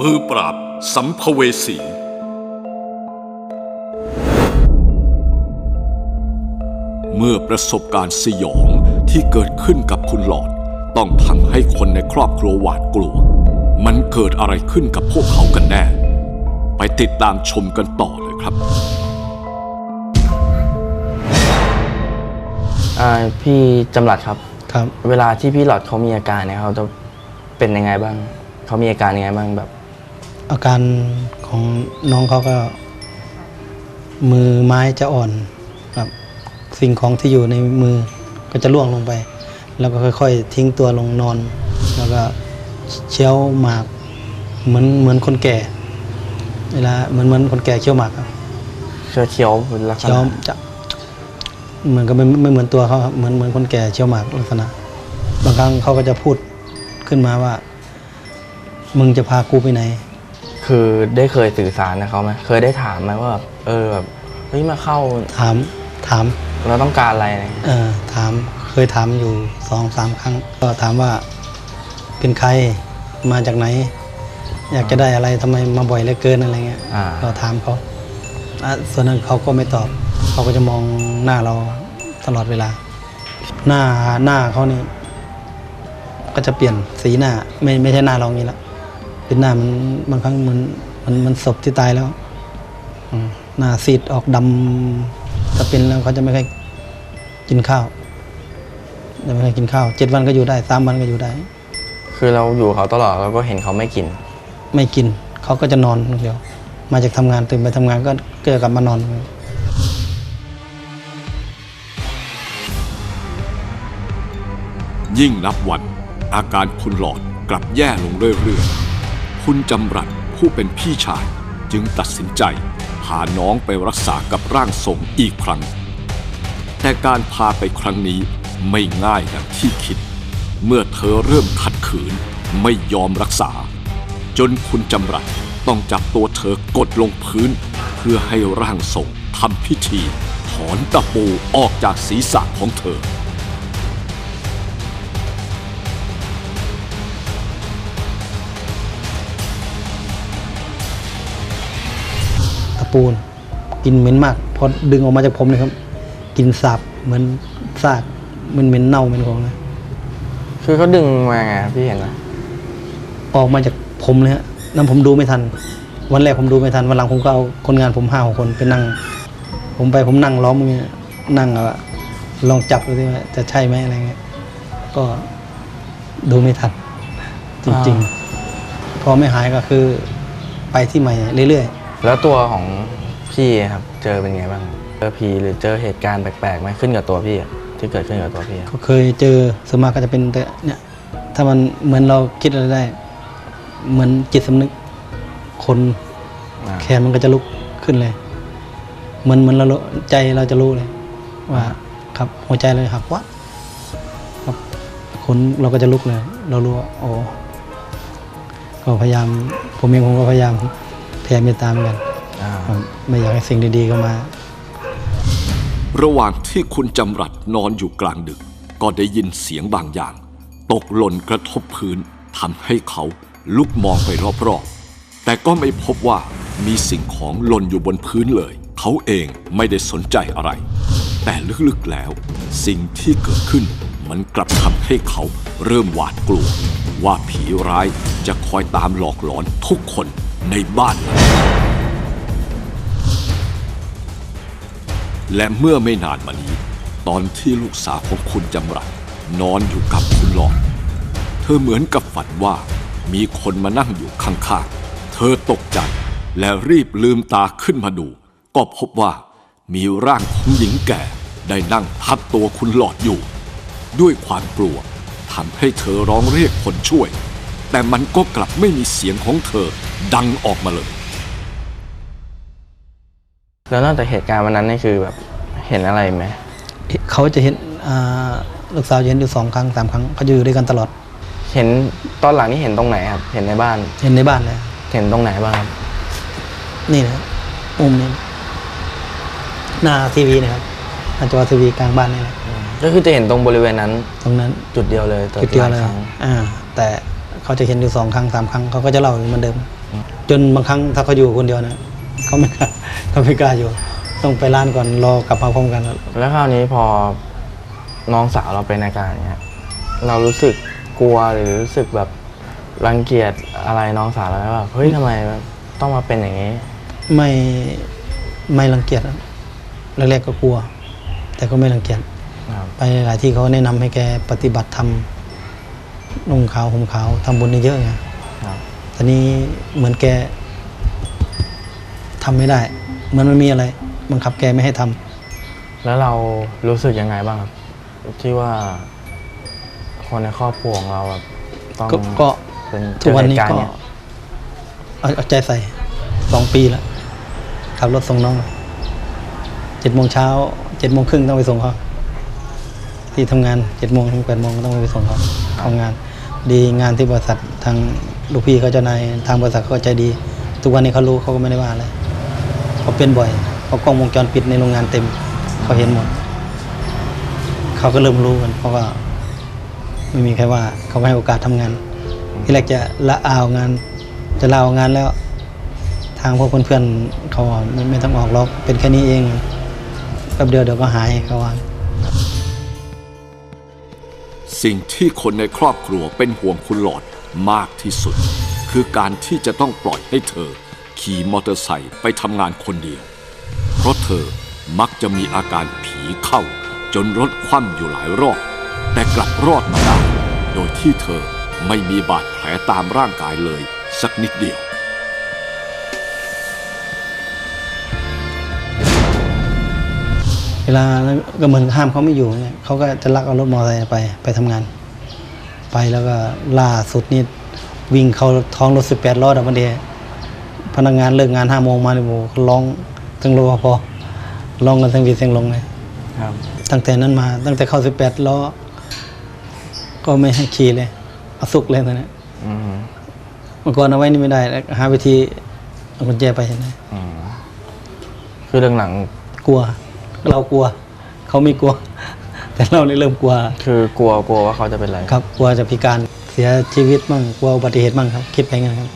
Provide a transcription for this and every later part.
มือปราบสัมภเวสี เมื่อประสบการณ์สยองที่เกิดขึ้นกับคุณหลอด ต้องทำให้คนในครอบครัวหวาดกลัว มันเกิดอะไรขึ้นกับพวกเขากันแน่ ไปติดตามชมกันต่อเลยครับอ่าพี่จำหลัดครับ ครับ เวลาที่พี่หลอดเขามีอาการเนี่ยเขาจะเป็นยังไงบ้าง เขามีอาการยังไงบ้างแบบ อาการของน้องเขาก็ มือไม้จะอ่อนครับ สิ่งของที่อยู่ในมือก็จะล่วงลงไป แล้วก็ค่อยๆ ทิ้งตัวลงนอน แล้วก็เคี้ยวหมาก เหมือนเหมือนคนแก่ เวลาเหมือนเหมือนคนแก่เคี้ยวหมากครับเชื้อเคี้ยวเป็นลักษเคี้ยวณะจะเหมือนก็ไม่ไม่เหมือนตัวเขาครับเหมือนเหมือนคนแก่เคี้ยวหมากลักษณะ บางครั้งเขาก็จะพูดขึ้นมาว่า มึงจะพากูไปไหน คือได้เคยสื่อสารกับเขาไหมเคยได้ถามไหมว่าแบบเออแบบเฮ้ยมาเข้าถามถาม เราต้องการอะไรอะไรเงี้ยเออถามเคยถามอยู่สองสามครั้ง ก็ถามว่าเป็นใครมาจากไหน อยากจะได้อะไรทำไมมาบ่อยเหลือเกินอะไรเงี้ยอ่าเราถามเขาอะส่วนนั้นเขาก็ไม่ตอบ เขาก็จะมองหน้าเราตลอดเวลา หน้าหน้าเขานี่ก็จะเปลี่ยนสีหน้าไม่ไม่ใช่หน้าเรางี้ละ เป็นหน้ามันบางครั้งเหมือนมันมันศพที่ตายแล้วอืมหน้าซีดออกดำถ้าเป็นแล้วเขาจะไม่ค่อยกินข้าวจะไม่ค่อยกินข้าวเจ็ดวันก็อยู่ได้สามวันก็อยู่ได้ คือเราอยู่กับเขาตลอดเราก็เห็นเขาไม่กิน ไม่กินเขาก็จะนอนอย่างเดียว มาจากทำงานตื่นไปทำงานก็ก็จะกลับมานอนยิ่งนับวันอาการคุณหลอดกลับแย่ลงเรื่อยๆ คุณจำรัดผู้เป็นพี่ชาย จึงตัดสินใจพาน้องไปรักษากับร่างทรงอีกครั้ง แต่การพาไปครั้งนี้ไม่ง่ายอย่างที่คิด เมื่อเธอเริ่มขัดขืนไม่ยอมรักษา จนคุณจำรัดต้องจับตัวเธอกดลงพื้น เพื่อให้ร่างทรงทำพิธีถอนตะปูออกจากศีรษะของเธอ ปูนกินเหม็นมากพอดึงออกมาจากผมเลยครับกินสาบเหมือนซากเหมันเหม็นเน่าเหม็นของเลยคือเขาดึงมาไงพี่เห็นไหมออกมาจากผมเลยฮะนั่นผมดูไม่ทัน วันแรกผมดูไม่ทันวันหลังผมก็เอาคนงานผมห้าหกคนไปนั่ง ผมไปผมนั่งล้อมอย่างเงี้ยนั่งเอาอะลองจับดูดิว่าจะใช่ไหมอะไรเงี้ยก็ดูไม่ทัน จริง ๆ พอไม่หายก็คือไปที่ใหม่เรื่อยๆ แล้วตัวของพี่ครับเจอเป็นไงบ้างเจอผีหรือเจอเหตุการณ์แปลกๆไหมขึ้นกับตัวพี่อะที่เกิดขึ้นกับตัวพี่อะก็เคยเจอสวนมากก็จะเป็นแต่เนี่ย ถ้ามันเหมือนเราคิดอะไรได้ เหมือนจิตสำนึก คนอ่าแขนมันก็จะลุกขึ้นเลยเหมือนเหมือนเรารู้ใจเราจะรู้เลย ว่าครับหัวใจเลยหักวัดครับคนเราก็จะลุกเลย เรารู้ว่าโอ้ก็พยายามผมเองผมก็พยายามแผ่เมตตาเหมือนกันอ่าครับไม่อยากให้สิ่งดีๆเข้ามา ระหว่างที่คุณจำรัดนอนอยู่กลางดึก ก็ได้ยินเสียงบางอย่าง ตกหล่นกระทบพื้นทำให้เขาลุกมองไปรอบๆ แต่ก็ไม่พบว่ามีสิ่งของหล่นอยู่บนพื้นเลย เขาเองไม่ได้สนใจอะไร แต่ลึกๆแล้ว สิ่งที่เกิดขึ้นมันกลับทำให้เขาเริ่มหวาดกลัว ว่าผีร้ายจะคอยตามหลอกหลอนทุกคน ในบ้านนั้นและเมื่อไม่นานมานี้ ตอนที่ลูกสาวของคุณจำรัดนอนอยู่กับคุณหลอด เธอเหมือนกับฝันว่ามีคนมานั่งอยู่ข้างๆ เธอตกใจและรีบลืมตาขึ้นมาดู ก็พบว่ามีร่างของหญิงแก่ได้นั่งทับตัวคุณหลอดอยู่ ด้วยความกลัวทำให้เธอร้องเรียกคนช่วย แต่มันก็กลับไม่มีเสียงของเธอดังออกมาเลย แล้วนอกจากเหตุการณ์วันนั้นนี่คือแบบเห็นอะไรไหมเขาจะเห็นอ่าลูกสาวจะเห็นอยู่สองครั้งสามครั้งเขาจะอยู่ด้วยกันตลอด เห็นตอนหลังนี่เห็นตรงไหนครับ เห็นในบ้าน เห็นในบ้านเลยเห็นตรงไหนบ้างครับนี่นะมุมนี้หน้าทีวีนะครับหน้าจอทีวีกลางบ้านนี่แหละก็คือจะเห็นตรงบริเวณนั้น ตรงนั้นจุดเดียวเลยแต่จุดเดียวเลยหาครั้งอ่า แต่ เขาจะเห็นอยู่สองครั้งสามครั้งเขาก็จะเล่าเหมือนเดิม จนบางครั้งถ้าเขาอยู่คนเดียวนะเขาไม่กล้าเขาไม่กล้าอยู่ ต้องไปร้านก่อนรอกลับมาพร้อมกันแล้วคราวนี้พอน้องสาวเราเป็นอาการอย่างเงี้ยเรารู้สึกกลัวหรือรู้สึกแบบรังเกียจอะไรน้องสาวเราไหมว่าเฮ้ยทำไมต้องมาเป็นอย่างนี้ ไม่ไม่รังเกียจอะแรกๆก็กลัว แต่ก็ไม่รังเกียจครับไปหลายที่เขาแนะนำให้แกปฏิบัติธรรม นุ่งขาวห่มขาวทำบุญเยอะๆไงครับ ตอนนี้เหมือนแกทำไม่ได้ เหมือนมันมีอะไรบังคับแกไม่ให้ทำแล้วเรารู้สึกยังไงบ้างครับ ที่ว่า คนในครอบครัวของเราแบบต้องก็ก็เป็นทุกวันนี้เจอเหตุารก็ณ์เยเอาเอาใจใส่สองปีแล้วขับรถส่งน้องเจ็ดโมงเช้าเจ็ดโมงครึ่งต้องไปส่งเขา ที่ทำงานเจ็ดโมงถึงแปดโมงต้องไปส่งเขาทำงาน ดีงานที่บริษัททางลูกพี่เขาเจ้านายทางบริษัทเขาก็ใจดี ทุกวันนี้เขารู้เขาก็ไม่ได้ว่าอะไรเขาเป็นบ่อยเพราะกล้องวงจรปิดในโรงงานเต็มเขาเห็นหมดเขาก็เริ่มรู้กันเพราะว่าไม่มีใครว่าเขาไม่ให้โอกาสทำงาน ที่แรกจะละอาวงาน จะลาออกงานแล้ว ทางพวกเพื่อนๆเขาว่าไม่ไม่ต้องออกหรอกเป็นแค่นี้เองแป๊บเดียวเดี๋ยวก็หายเขาว่า สิ่งที่คนในครอบครัวเป็นห่วงคุณหลอดมากที่สุด คือการที่จะต้องปล่อยให้เธอ ขี่มอเตอร์ไซค์ไปทำงานคนเดียว เพราะเธอมักจะมีอาการผีเข้า จนรถคว่ำอยู่หลายรอบ แต่กลับรอดมาได้ โดยที่เธอไม่มีบาดแผลตามร่างกายเลย สักนิดเดียว ลาก็เหมือนห้ามเขาไม่อยู่เนี่ยเขาก็จะลักเอารถมอเตอร์ไซค์ไปไปทำงาน ไปแล้วก็ล่าสุดนี่วิ่งเขาท้องรถสิบแปดล้อดับมันเดย์พนักงานเลิกงานห้าโมงมาเนี่ยโอ้โหร้องทั้งรปภร้องกันทั้งวีเสียงลงเลยครับตั้งแต่นั้นมา ตั้งแต่เข้าสิบแปดล้อก็ไม่ให้ขี่เลยเอาสุกเลยตอนนี้อืมเมื่อก่อนเอาไว้นี่ไม่ได้แล้วหาวิธีเอากุญแจไปเห็นไหมอืมคือเรื่องหลังกลัว เรากลัว เขาไม่กลัว แต่เรานี่เริ่มกลัวคือกลัวกลัวว่าเขาจะเป็นอะไรครับ กลัวจะพิการเสียชีวิตมั่งกลัวอุบัติเหตุมั่งครับ คิดไปงั้นครับ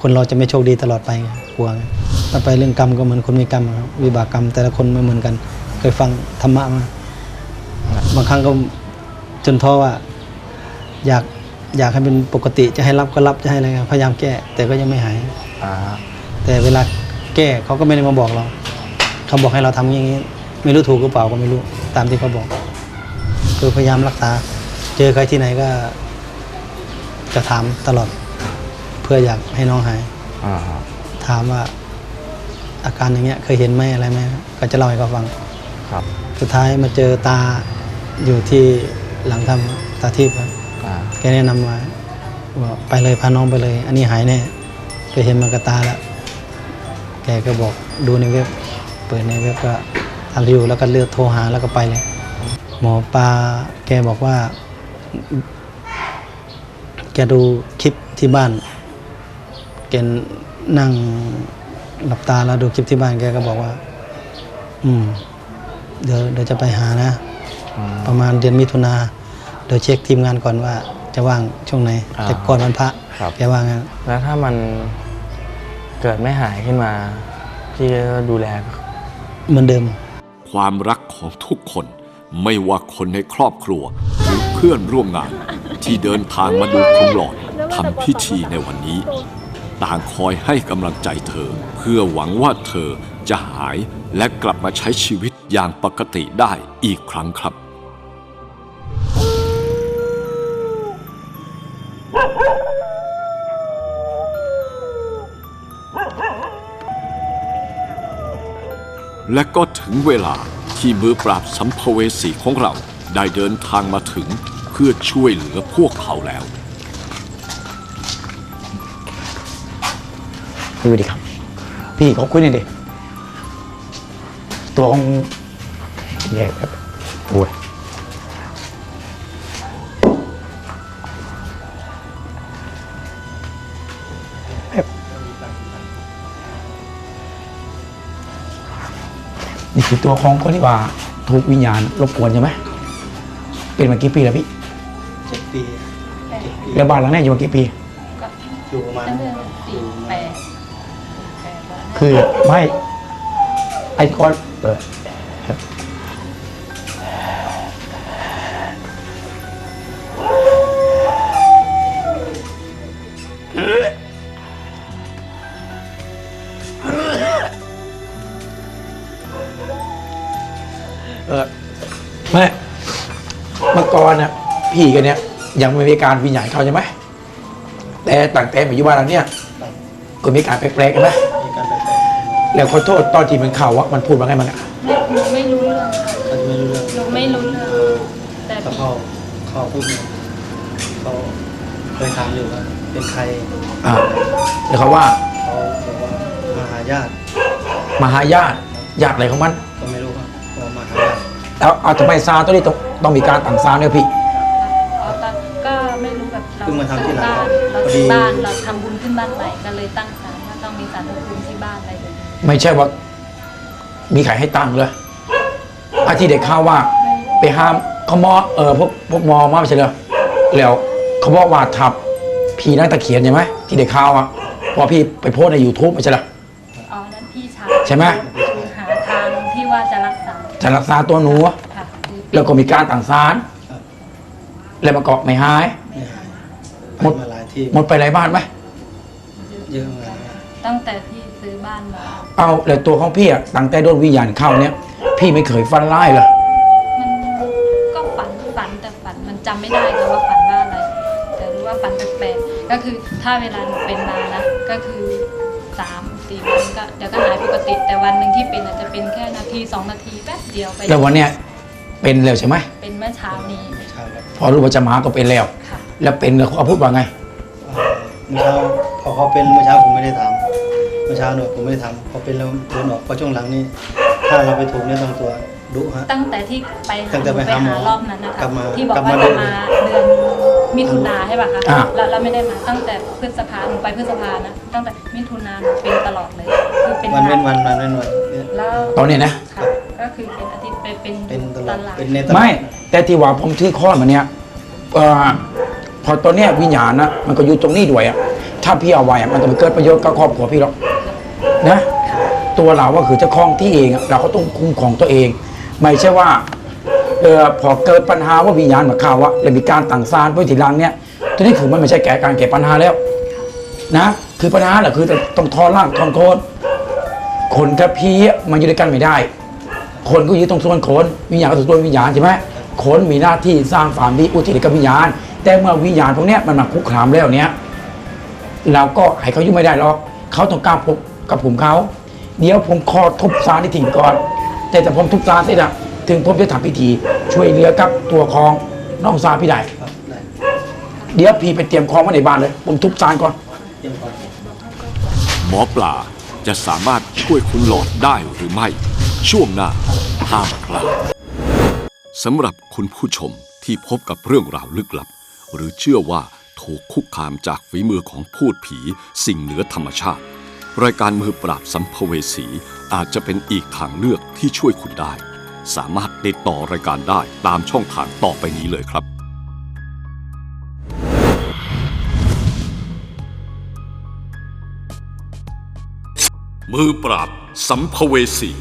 คนเราจะไม่โชคดีตลอดไปไงกลัวไงถ้าไปเรื่องกรรมก็เหมือนคนมีกรรมอะครับวิบากกรรมแต่ละคนไม่เหมือนกัน เคยฟังธรรมะมาบางครั้งก็จนท้อว่า อยากอยากให้เป็นปกติจะให้รับก็รับจะให้อะไรก็พยายามแก้ แต่ก็ยังไม่หาย อ่าแต่เวลาแก้เขาก็ไม่ได้มาบอกเราเขาบอกให้เราทำอย่างนี้ ไม่รู้ถูกหรือเปล่าก็ไม่รู้ตามที่เขาบอก คือพยายามรักษา เจอใครที่ไหนก็จะถามตลอด เพื่ออยากให้น้องหาย อ่าถามว่าอาการอย่างเงี้ยเคยเห็นไหมอะไรไหมก็จะเล่าให้เขาฟัง ครับ สุดท้ายมาเจอตาอยู่ที่หลังทำตาทิพย์ครับอ่า แกแนะนำมาว่าไปเลยพาน้องไปเลย อันนี้หายแน่แกเห็นมากระตาแล้ว แกก็บอกดูในเว็บ เปิดในเว็บก็ ทันรีวิวแล้วก็เลือกโทรหาแล้วก็ไปเลย หมอปลาแกบอกว่า แกดูคลิปที่บ้าน แกนั่งหลับตาแล้วดูคลิปที่บ้านแกก็บอกว่า อืม เดี๋ยวเดี๋ยวจะไปหานะอืมประมาณเดือนมิถุนาเดี๋ยวเช็คทีมงานก่อนว่า จะว่างช่วงไหนอ่าแต่ก่อนวันพระครับแกว่างงั้นแล้วถ้ามันเกิดไม่หายขึ้นมา พี่ก็ดูแลเหมือนเดิม ความรักของทุกคน ไม่ว่าคนในครอบครัว หรือเพื่อนร่วมงาน ที่เดินทางมาดูคุณหลอดทำพิธีในวันนี้ ต่างคอยให้กำลังใจเธอ เพื่อหวังว่าเธอจะหายและกลับมาใช้ชีวิตอย่างปกติได้อีกครั้งครับ และก็ถึงเวลาที่มือปราบสัมภเวสีของเราได้เดินทางมาถึงเพื่อช่วยเหลือพวกเขาแล้วดูดิครับ พี่เขาคุยหน่อยดิตัวของแย่ครับโอ้ย นี่คือตัวของคนที่ว่าถูกวิญญาณรบกวนใช่ไหมเป็นมากี่ปีแล้วพี่เจ็ดปีแล้วบ้านหลังนี้อยู่มากี่ปี ก็อยู่ประมาณตั้งแต่สี่แปดแปดแล้วนะคือไม่ไอ้ก้อนเออเอ แม่เมื่อก่อนน่ะพี่กันเนี่ย ยังไม่มีการวิญญาณเข้าใช่ไหมแต่ต่างแต่มาอยู่บ้านหลังเนี้ยก็มีการแปลกๆกันไหมมีการแปลกแล้วขอโทษตอนที่มันเข่าว่ามันพูดว่าไงมันอะไม่หนูไม่รู้เรื่องค่ะๆเขาจะไม่รู้เรื่องหนูไม่รู้เรื่องแต่แต่พี่เขาเขาพูดเนี่ยเขาเคยถามอยู่ว่าเป็นใครอ่าแล้วเขาว่าเขาบอกว่ามาหาญาติมาหาญาติญาติอะไรของมัน ก็าญาติแล้วเอาทำไมซาวต้องนี้ต้องต้องมีการตั้งซาวเนี่ยพี่ อ๋อตอนก็ไม่รู้แบบเราเพิ่งมาทำที่หลังบ้านเราพอดี ที่บ้านเราทำบุญขึ้นบ้านใหม่ก็เลยตั้งศาลว่าต้องมีศาลพระภูมิที่บ้านอะไรแบบนี้ไม่ใช่ว่ามีใครให้ตั้งเลยอาที่เด็กข่าวว่า ไปห้ามเขามอเออพวกพวกมอมาไม่ใช่เหรอแล้วเขาบอกว่าทับพี่นั่งตะเขียนใช่ไหมที่เด็กข่าวอะพอพี่ไปโพสต์ใน YouTube ไม่ใช่เหรอ อ๋อนั้นพี่ชายใช่ไหม คือหาทางที่ว่าจะรักษา จะรักษาตัวหนูอะค่ะคือแล้วก็มีการตั้งศาลครับ แล้วมันก็ไม่หาย ไม่หายหมด ไปมาหลายที่หมดไปหลายบ้านไหมเยอะมากตั้งแต่ที่ซื้อบ้านมา เอาแล้วตัวของพี่อะตั้งแต่โดนวิญญาณเข้าเนี่ย พี่ไม่เคยฟันไล่เลยมันก็ฝันฝันแต่ฝันมันจำไม่ได้ค่ะว่าฝันว่าอะไร แต่รู้ว่าฝันแปลกๆก็คือถ้าเวลาหนูเป็นมานะก็คือสาม สี่วันก็เดี๋ยวก็หายปกติ แต่วันหนึ่งที่เป็นอาจจะเป็นแค่นาทีสองนาทีแป๊บเดียวไปแล้ววันเนี้ยเป็นแล้วใช่ไหมเป็นเมื่อเช้านี้ เช้าแล้วพอรู้ว่าจะมาก็เป็นแล้ว ค่ะ แล้วเป็นแล้วเขาพูดว่าไงอ่าเมื่อเช้าพอเขาเป็นเมื่อเช้าผมไม่ได้ทำเมื่อเช้าหนูผมไม่ได้ทำพอเป็นแล้วเดินออกเพราะช่วงหลังนี่ถ้าเราไปถูกเนี่ยต้องตัวดุฮะ ตั้งแต่ที่ไปตั้หางแต่ไปไปหาหมอหารอบนั้นนะคะกลับมาที่บอกกลับว่ามา จะเดินมาเดือน มิถุนาใช่ป่ะคะอ่า แล้วเราไม่ได้มาตั้งแต่พฤษภาหนูไปพฤษภานะตั้งแต่มิถุนาหนูเป็นตลอดเลยคือเป็นวันเว้นวันวันเว้นวันเนี่ยแล้วตอนนี้นะ ค่ะก็คือเป็นอาทิตย์ไปเป็นเป็นตลอดลาดเป็นในตลอดไม่ แต่ที่ว่าผมที่ข้อมาเนี่ยเอ่อพอตอนเนี้ยวิญญาณนะมันก็อยู่ตรงนี้ด้วยอะถ้าพี่เอาไว้อะมันจะไปเกิดประโยชน์กับครอบครัวพี่หรอกนะ ตัวเราก็คือเจ้าของที่เองอะเราก็ต้องคุ้มของตัวเอง ไม่ใช่ว่า เออพอเกิดปัญหาว่าวิญญาณมาเข้าว่าแล้วมีการต่างซานไว้ทีหลังเนี่ยตัวนี้คือมันไม่ใช่แก้การแก้ปัญหาแล้ว นะ คือปัญหาแหละคือต้องทอนร่างทอนโคนคนกับพีอะมันอยู่ด้วยกันไม่ได้ คนก็อยู่ตรงส่วนโคนวิญญาณก็ส่วนวิญญาณใช่ไหมโคนมีหน้าที่สร้างความดีอุทิศกับวิญญาณ แต่เมื่อวิญญาณพวกนี้มันมาคุกคามแล้วเนี้ยเราก็ให้เขายู่ไม่ได้หรอกเขาต้องการพบกับผมเขาเดี๋ยวผมขอทุบซานที่ถิ่นก่อน แต่แต่ผมทุบซานเสร็จอะ ถึงผมจะทำพิธีช่วยเหลือกับตัวของน้องซาพี่ได้ ครับได้เดี๋ยวพี่ไปเตรียมของไว้ในบ้านเลย ผมทุบซานก่อน เตรียมก่อนหมอปลาจะสามารถช่วยคุณหลอดได้หรือไม่ ช่วงหน้าห้ามพลาดสำหรับคุณผู้ชมที่พบกับเรื่องราวลึกลับ หรือเชื่อว่าถูกคุกคามจากฝีมือของพูดผีสิ่งเหนือธรรมชาติ รายการมือปราบสัมภเวสีอาจจะเป็นอีกทางเลือกที่ช่วยคุณได้ สามารถติดต่อรายการได้ตามช่องทางต่อไปนี้เลยครับ มือปราบสัมภเวสี